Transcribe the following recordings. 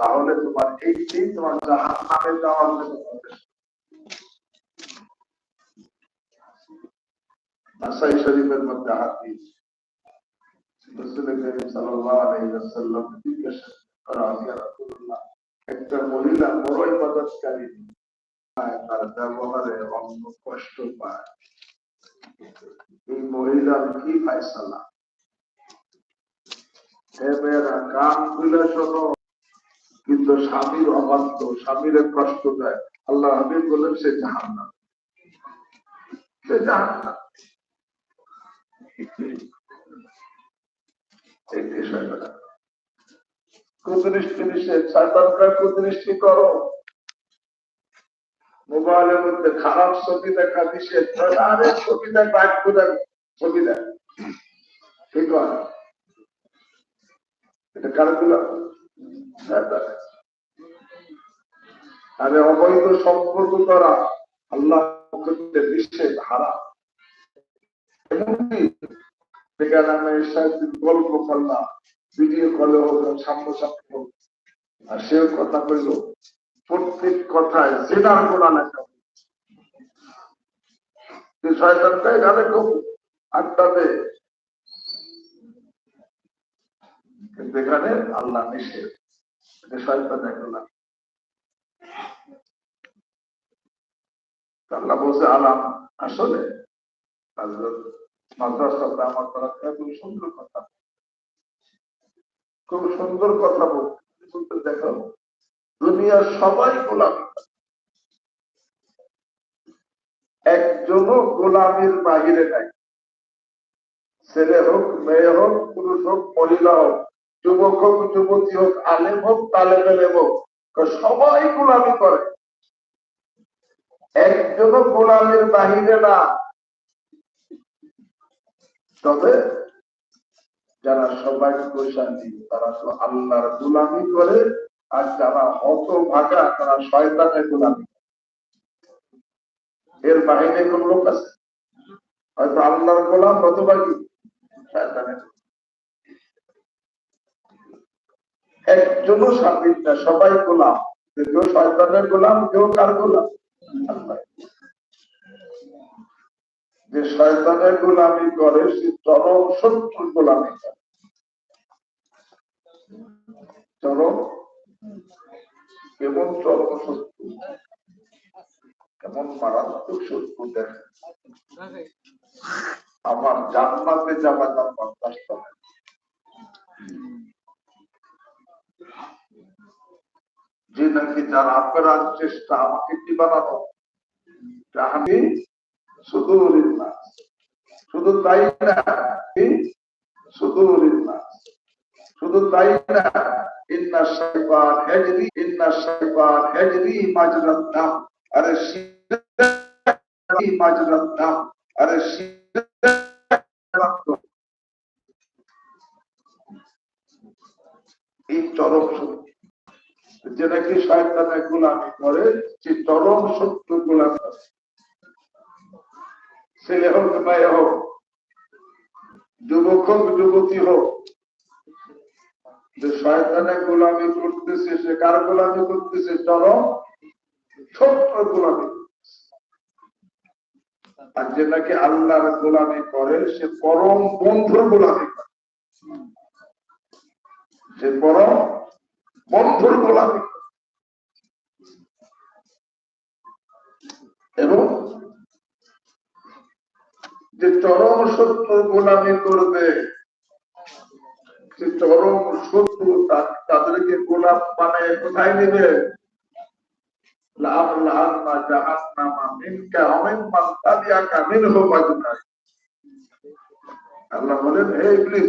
তাহলে তোমার এই দিন তোমার জাহান নামে যাওয়ার জন্য। নাসাই শরীফের মধ্যে হাদিস। রাসূল করিম সাল্লাল্লাহু আলাইহি ওয়াসাল্লাম জিজ্ঞাসা করা রাসূলুল্লাহ, একটা মহিলা বড় ইবাদতকারী তার ব্যবহারে অন্য কষ্ট পায়। এই মহিলার কি খুলে শোনো কিন্তু স্বামীর অবাধ্য স্বামীর কষ্ট দেয়। আল্লাহ হাবিব বলেন, সে সে কুদৃষ্টি নিষেধ, শয়তানরা কুদৃষ্টি করো। মোবাইলের মধ্যে খারাপ ছবি দেখা নিষেধ ছবি দেখ এটা কারগুলো আরে অবৈধ সম্পর্ক করা আল্লাহ আমি সাহেব গল্প করলাম, ভিডিও কলে হোক সামনে সামনে আর সেও কথা কইল প্রত্যেক কথায় জেনার গোড়া লেখা এখানে কিন্তু এখানে আল্লাহ নিষেধ। খুব সুন্দর কথা খুব সুন্দর কথা বলতে দেখো, দুনিয়ার সবাই গোলামি। একজনও গোলামির বাহিরে নাই। ছেলে হোক, মেয়ে হোক, পুরুষ হোক, মহিলা হোক যুবক হোক, যুবতী হোক, আলেম হোক তালে মেলে হোক সবাই গোলামি করে। একজনও গোলামের বাহিরে না। তবে যারা সবাই প্রশান্তি, তারা তো আল্লাহর গোলামি করে, আর যারা হত ভাগা তারা শয়তানের গোলামি এর বাহিরে কোন লোক আছে? হয়তো আল্লাহর গোলাম অথবা কি শয়তানের একজনও স্বাধীন না, সবাই গোলাম। কেউ শয়তানের গোলাম, কেউ কার গোলাম? যে শয়তানের গোলামি করে, সে চরম শত্রুর গোলামি করে। চরম? কেমন চরম শত্রু? কেমন মারাত্মক শত্রু, দেখে। আমার জান্নাতে যাওয়া তার বরদাস্ত হয়। যে নাকি যার আপনার চেষ্টা আমাকে কি বানানো? আমি শুধু না শুধু তাই না শুধু না শুধু তাই না, ইন্না শাইতান ইয়াজরি ইন্না শাইতান ইয়াজরি মাজরাত দাম আরে মাজরাত দাম আরে এই চরম সত্য যে নাকি শয়তানের গোলামি করে সে চরম সত্য গোলাম ছেলে হোক, মেয়ে হোক, যুবক হোক, যুবতী হোক, যে শয়তানের গোলামি করতেছে, সে কার গোলামি করতেছে? চরম ছোট্ট গোলামি আর যে নাকি আল্লাহর গোলামি করে, সে পরম বন্ধুর গোলামি করে। সে পরম বন্ধুর গোলামি। এবং যে চরম শত্রু গোলামি করবে, যে চরম শত্রু তাদেরকে গোলাপ মানে কোথায় নেবে? আল্লাহ বলেন, হে ইবলিস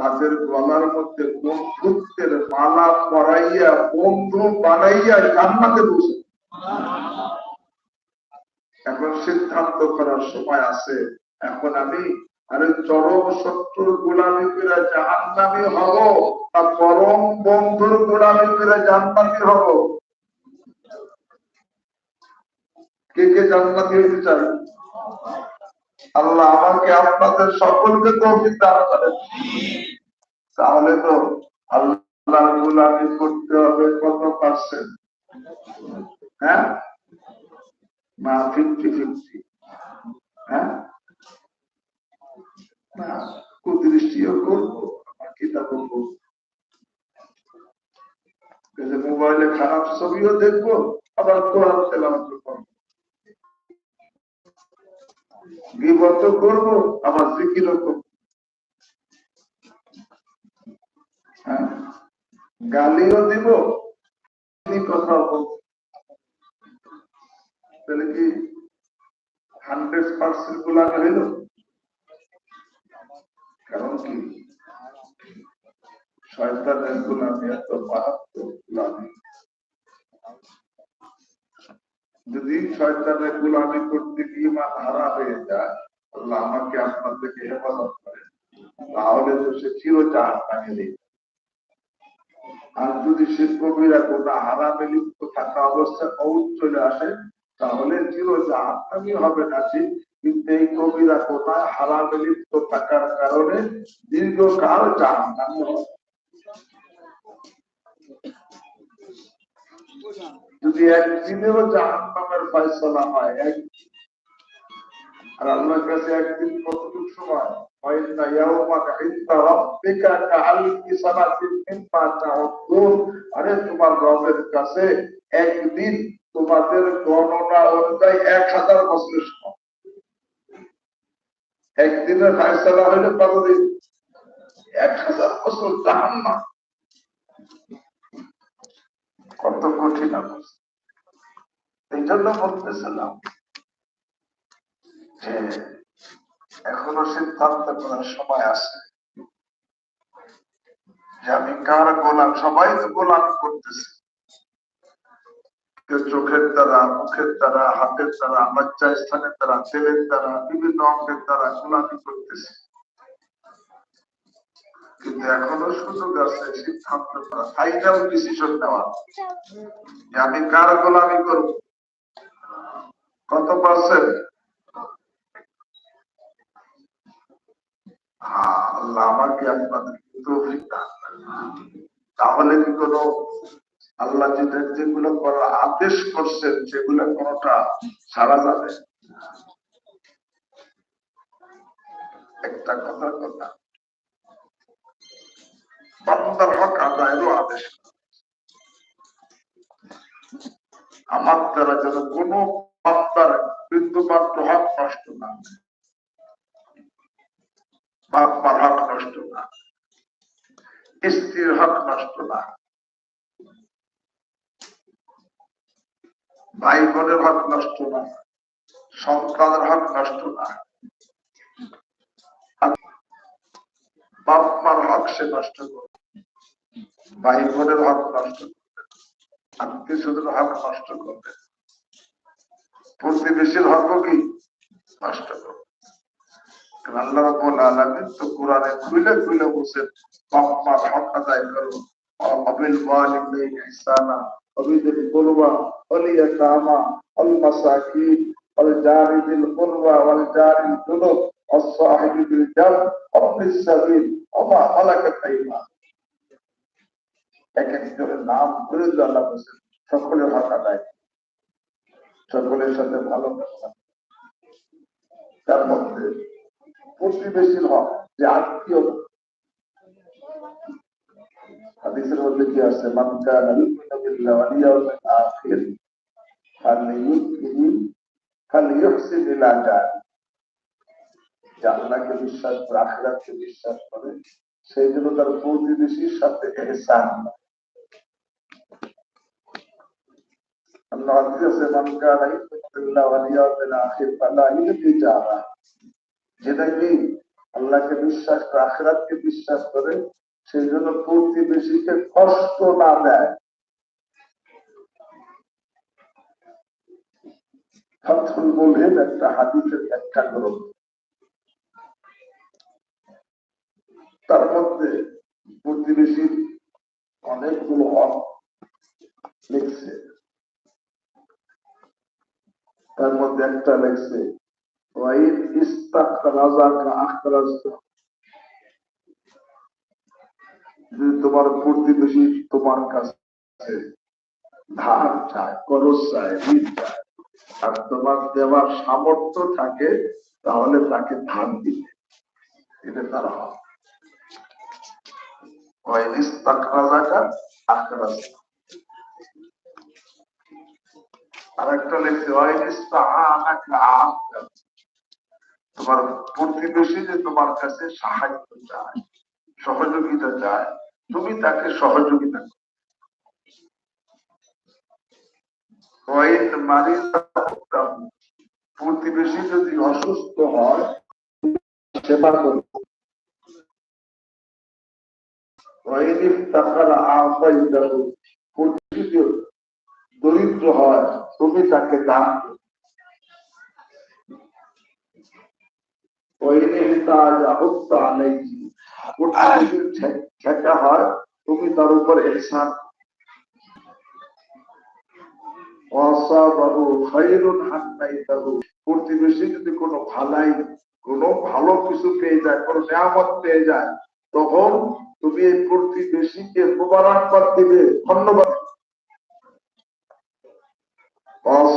তাদের গলার মধ্যে বন্ধুত্বের মালা পরাইয়া বন্ধু বানাইয়া জান্নাতে বসে। এখন সিদ্ধান্ত করার সময় আছে। এখন আমি, আরে চরম শত্রুর গোলামি করে জাহান্নামি হব না পরম বন্ধুর গোলামি করে জান্নাতি হব। কে কে জান্নাতি হইতে চাই আল্লাহ আমাকে আপনাদের সকলকে তৌফিক দান করেন। তাহলে তো আল্লাহ গোলামি করতে হবে কত পার্সেন্ট হ্যাঁ? না ফিফটি ফিফটি হ্যাঁ? না কুদৃষ্টিও করব, আমার বলব মোবাইলে খারাপ ছবিও দেখব, আবার কোরআন তেলাওয়াত করব। বিপদ করব, আবার করব। হ্যাঁ গালিও দিব কথা তাহলে কি হান্ড্রেড পার্সেন্ট গোলামি হইল? কারণ কি? শয়তানের গোলামি এত মারাত্মক গোলামি। যদি শয়তানের গোলামি করতে গিয়ে মান হারা হয়ে যায়, আল্লাহ আমাকে আপনার থেকে হেফাজত করেন। তাহলে তো সে চির চাহার টাঙিয়ে আর যদি সে কবিরা গোটা হারামে লিপ্ত থাকা অবস্থায় মৌত চলে আসে, তাহলে চির জাহান্নামি হবে না কিন্তু এই কবিরা কোথায় হারামে লিপ্ত থাকার কারণে দীর্ঘকাল হবে। যদি একদিনেরও জাহান ফয়সলা হয়, একদিন। আর আল্লাহর কাছে একদিন কতটুক সময়? আরে, তোমার রবের কাছে একদিন তোমাদের গণনা অনুযায়ী এক হাজার বছরের সময়। একদিনের ফায়সলা হইলে কতদিন? এক হাজার বছর জাহান না কত কঠিন অবস্থা। এই জন্য বলতেছিলাম যে, এখনও সিদ্ধান্ত করার সময় আছে। যে আমি কার গোলাম? সবাই তো গোলাম করতেছি। চোখের দ্বারা, মুখের দ্বারা, হাতের দ্বারা বাচ্চা স্থানের দ্বারা তেলের দ্বারা, বিভিন্ন অঙ্গের দ্বারা গোলামি করতেছে। কিন্তু এখনও সুযোগ আছে সিদ্ধান্ত করা ফাইনাল ডিসিশন নেওয়া আমি কার গোলামি করব? কত পার্সেন্ট আল্লাহ আপনাদের তৌফিক তাহলে কি আল্লাহ যেগুলো করার আদেশ করছেন, সেগুলো কোনটা ছাড়া যাবে? একটা কথা কথা। বান্দার হক আদায়েরও আদেশ। আমার দ্বারা যেন কোনো বান্দার বিন্দু মাত্র হক নষ্ট না বাপ মার হক নষ্ট না স্ত্রীর হক নষ্ট না ভাই বোনের হক নষ্ট না সন্তানের হক নষ্ট না বাপ মার হক সে নষ্ট করবে ভাই বোনের হক নষ্ট করবে আত্মীয় স্বজনের হক নষ্ট করবে প্রতিবেশীর হকও কি নষ্ট করবে আল্লাহ রাব্বুল আলামিন তো কোরআনে খুলে খুলে বলছেন বাপ্পার হক আদায় করো অবিল ওয়ালিদাইন ইহসানা অবিদিল কুরবা ওয়াল ইয়াতামা ওয়াল মাসাকিন ওয়াল জারি বিল কুরবা ওয়াল জারি জুনুব والصاحب بالجنب وابن السبيل وما ملكت ايمانكم নাম করে সকলের সাথে ভালো তার মধ্যে হক, যে আত্মীয়। বিশ্বাস করে বিশ্বাস করে, সেই জন্য তার প্রতিবেশীর সাথে এহসান। আল্লাহ মান কানা ইউমিনু বিল্লাহি ওয়াল ইয়াউমিল আখির ফালা ইউদি জারা যেটা কি আল্লাহকে বিশ্বাস করে আখরাতকে বিশ্বাস করে সেই জন্য প্রতিবেশীকে কষ্ট না দেয়। ফাথুল বলেন একটা হাদিসের ব্যাখ্যা গ্রন্থ তার মধ্যে প্রতিবেশীর অনেকগুলো হক লিখছে। তার মধ্যে একটা লেখছে তোমার প্রতিবেশী তোমার কাছে ধার চায় করজ চায়, ঋণ চায়। আর তোমার দেওয়ার সামর্থ্য থাকে, তাহলে তাকে ধান দিবে। এটা তার ওয়াইন ইস্তাক রাজাকা আখরাজত। আর একটা লেখছে। তোমার প্রতিবেশী যে তোমার কাছে সাহায্য চায়, সহযোগিতা চায়, তুমি তাকে সহযোগিতা। প্রতিবেশী যদি অসুস্থ হয়, সেবা করো দরিদ্র হয় তুমি তাকে দান হয় তুমি তার উপর। প্রতিবেশী যদি কোনো ভালাই কোনো ভালো কিছু পেয়ে যায় কোনো নিয়ামত পেয়ে যায় তখন তুমি এই প্রতিবেশীকে মোবারকবাদ দিবে ধন্যবাদ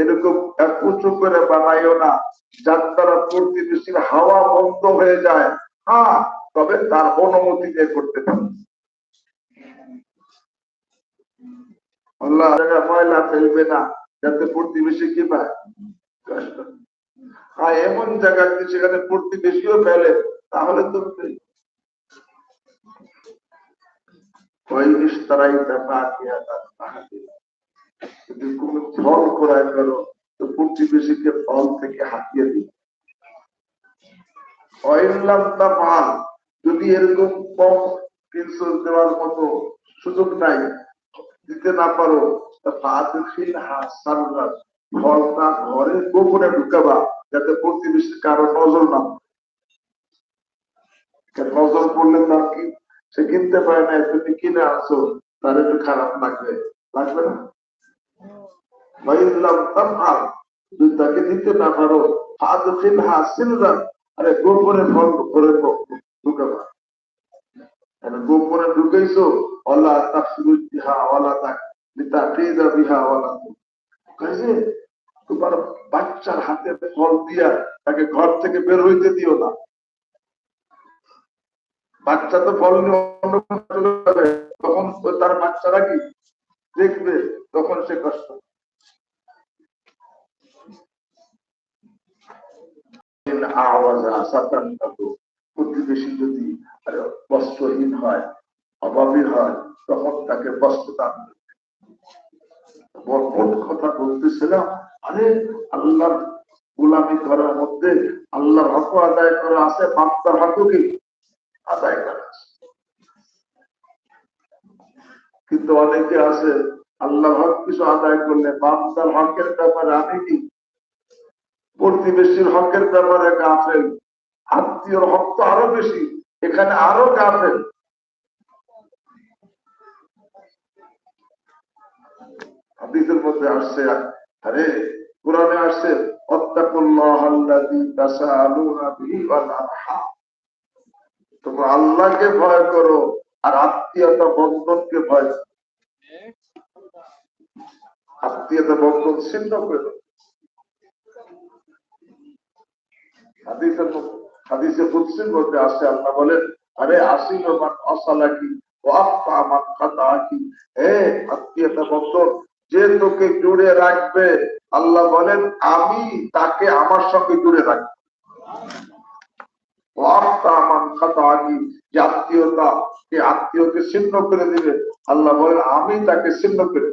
এরকম এক উঁচু করে বানাইও না, যার দ্বারা প্রতিবেশীর হাওয়া বন্ধ হয়ে যায়। হ্যাঁ তবে তার অনুমতি দিয়ে করতে পারে। ময়লা ফেলবে না, যাতে প্রতিবেশী কি পায়? আর এমন জায়গাতে সেখানে প্রতিবেশীও ফেলে? তাহলে তো ওই নিস্তারাই ব্যাপার যদি কোন ফল করায় করো, তো প্রতিবেশীকে ফল থেকে হাতিয়ে দিবে যদি এরকম কম কিছু দেওয়ার মতো সুযোগ নাই, দিতে না পারো ফলটা ঘরে গোপনে ঢুকাবা, যাতে প্রতিবেশীর কারও নজর না। নজর পড়লে তার কি? সে কিনতে পারে না, তুমি কিনে আসো তার একটু খারাপ লাগবে। লাগবে না? তাকে দিতে না পারো আরে গোপনে ফল করে গোপনে কাজে তোমার বাচ্চার হাতে ফল দিয়া তাকে ঘর থেকে বের হইতে দিও না। বাচ্চা তো ফল তখন তার বাচ্চারা কি? দেখবে, তখন সে কষ্ট যদি বস্ত্রহীন হয়, অভাবী হয়, তখন তাকে। কথা বলতেছিলাম, আরে গোলামি করার মধ্যে আল্লাহর হক আদায় করা আছে, বান্দার হকও কি আদায় করা কিন্তু অনেকে আছে, আল্লাহর হক কিছু আদায় করলে বান্দার হকের ব্যাপারে আমি কি প্রতিবেশীর হকের ব্যাপারে গাফেল। আত্মীয়র হক তো আরও বেশি, এখানে আরও গাফেল। হাদিসের মধ্যে আসছে, আরে কোরআনে আসছে তোমরা আল্লাহকে ভয় করো, আর আত্মীয়তা বন্ধনকে ভয় আত্মীয়তা বন্ধন ছিন্ন করে দাও। হাদিসের হাদিসে মধ্যে আল্লাহ বলেন, আরে আসিল হে আত্মীয়তা বন্ধন, যে তোকে জুড়ে রাখবে, আল্লাহ বলেন, আমি তাকে আমার সঙ্গে জুড়ে রাখি আমার খাতা আনি যে আত্মীয়তা আত্মীয়কে করে দিবে, আল্লাহ বলেন, আমি তাকে ছিন্ন করে।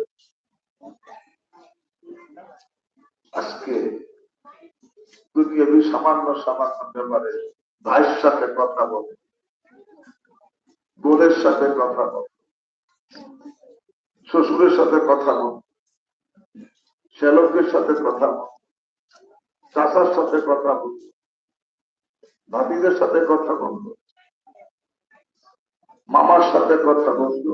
আজকে দুনিয়াবি সামান্য সামান্য ব্যাপারে ভাইয়ের সাথে কথা বলে। বোনের সাথে কথা বলে। শ্বশুরের সাথে কথা বল। শ্যালকের সাথে কথা বল। চাচার সাথে কথা বল। ভাবিদের সাথে কথা বলব মামার সাথে কথা বলব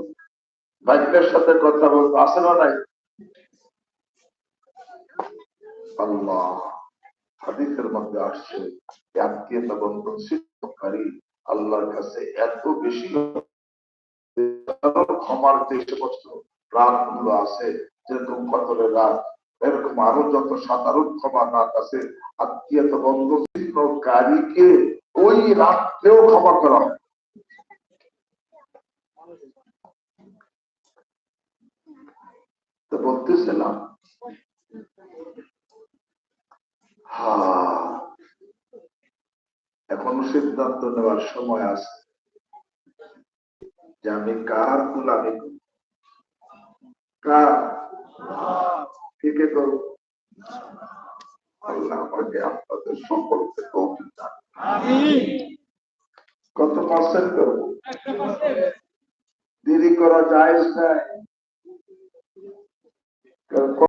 ভাগ্যের সাথে কথা বলব আছে না নাই? আল্লাহ। হাদিসের মধ্যে আসছে আত্মীয়তা বন্ধন শিক্ষকারী আল্লাহর কাছে এত বেশি ক্ষমার যে সমস্ত রাতগুলো আছে, যেরকম কতলের রাত, এরকম আরও যত সাধারণ ক্ষমা রাত আছে আত্মীয়তা বন্ধন শিক্ষকারীকে ওই রাত্রেও ক্ষমা করা হয়। বলতেছিলাম এখনও সিদ্ধান্ত নেওয়ার সময় আছে যে আমি কার গুলামি করব? কার? কে কে করব আল্লাহ আমাকে আপনাদের সকলকে তৌফিক দান কত পার্সেন্ট করব? দেরি করা যায় নাই।